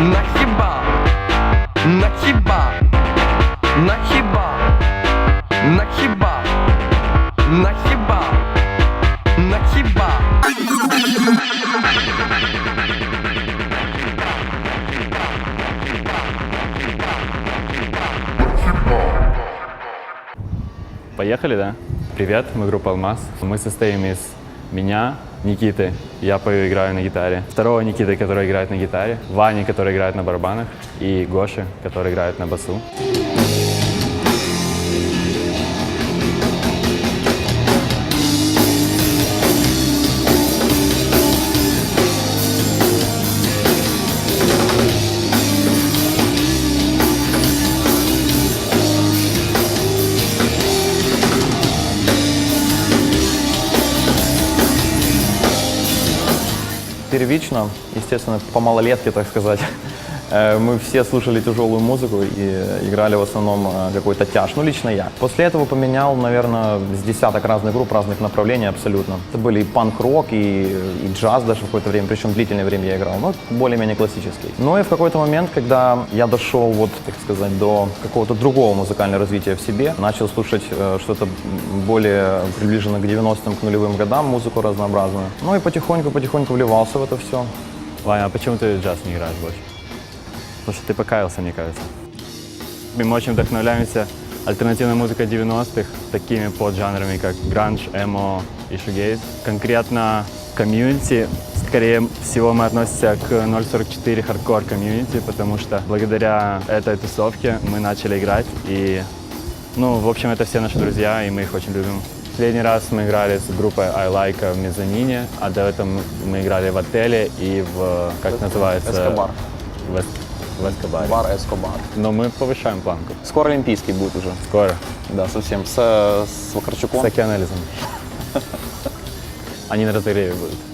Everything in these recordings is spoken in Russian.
На хіба, на хіба, на хіба, на хіба, на хіба, на хіба. Поехали, да? Привет, мы группа «Алмаз». Мы состоим из меня, Никиты, я пою, играю на гитаре, второго Никиты, который играет на гитаре, Вани, который играет на барабанах, и Гоши, который играет на басу. Первично, естественно, по малолетке, так сказать, мы все слушали тяжелую музыку и играли в основном э, какой-то тяж. Ну, лично я. После этого поменял, наверное, с десяток разных групп, разных направлений абсолютно. Это были и панк-рок, и, и джаз даже в какое-то время, причем длительное время я играл, но более-менее классический. Но и в какой-то момент, когда я дошел, вот, так сказать, до какого-то другого музыкального развития в себе, начал слушать э, что-то более приближено к 90-м, к нулевым годам, музыку разнообразную. Ну и потихоньку-потихоньку вливался в это все. Ваня, а почему ты джаз не играешь больше? Потому что ты покаялся, мне кажется. Мы очень вдохновляемся альтернативной музыкой 90-х, такими поджанрами, как гранж, эмо и шугейз. Конкретно комьюнити, скорее всего, мы относимся к 044 хардкор комьюнити, потому что благодаря этой тусовке мы начали играть. И, ну, в общем, это все наши друзья, и мы их очень любим. Последний раз мы играли с группой I Like в Мезонине, а до этого мы играли в отеле и в, как называется? Эскобар. В, в Эскобаре. Бар Эскобар. Но мы повышаем планку. Скоро Олимпийский будет уже. Скоро. Да, совсем. С, с Вакарчуком. С океанализом. Они на разогреве будут.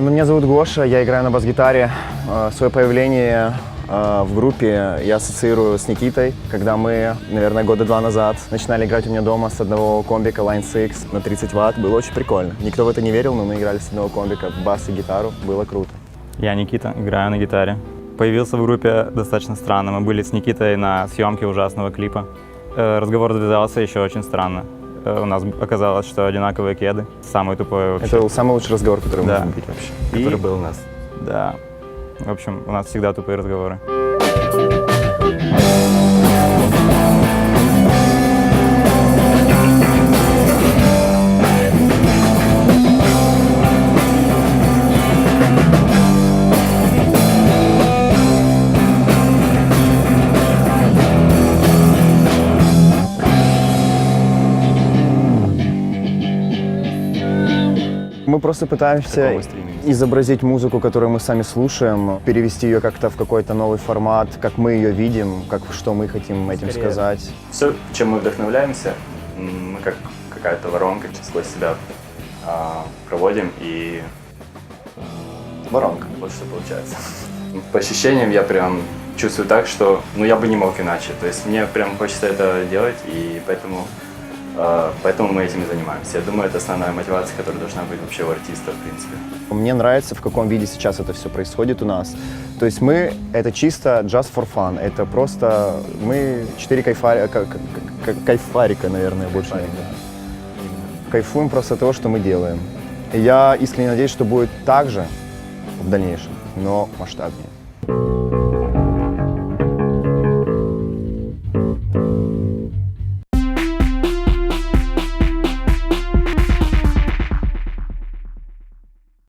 Ну, меня зовут Гоша, я играю на бас-гитаре. А, Свое появление а, в группе я ассоциирую с Никитой, когда мы, наверное, года два назад начинали играть у меня дома с одного комбика Line 6 на 30 ватт. Было очень прикольно. Никто в это не верил, но мы играли с одного комбика, бас и гитару. Было круто. Я Никита, играю на гитаре. Появился в группе достаточно странно. Мы были с Никитой на съемке ужасного клипа. Э, Разговор завязался еще очень странно. Э, У нас оказалось, что одинаковые кеды. Самый тупой вообще. Это был самый лучший разговор, который Да. мог быть вообще. который И был у нас. Да. В общем, у нас всегда тупые разговоры. Мы просто пытаемся изобразить музыку, которую мы сами слушаем, перевести ее как-то в какой-то новый формат, как мы ее видим, как что мы хотим этим Скорее. сказать. Все, чем мы вдохновляемся, мы как какая-то воронка сквозь себя а, проводим и Воронка. вот что получается. По ощущениям я прям чувствую так, что ну я бы не мог иначе. То есть мне прям хочется это делать, и поэтому, поэтому мы этим и занимаемся. Я думаю, это основная мотивация, которая должна быть вообще у артиста, в принципе. Мне нравится, в каком виде сейчас это все происходит у нас. То есть мы, это чисто just for fun, это просто мы четыре кайфари, ка- ка- ка- кайфарика, наверное, больше. знаю. Кайфуем просто от того, что мы делаем. И я искренне надеюсь, что будет так же в дальнейшем, но масштабнее.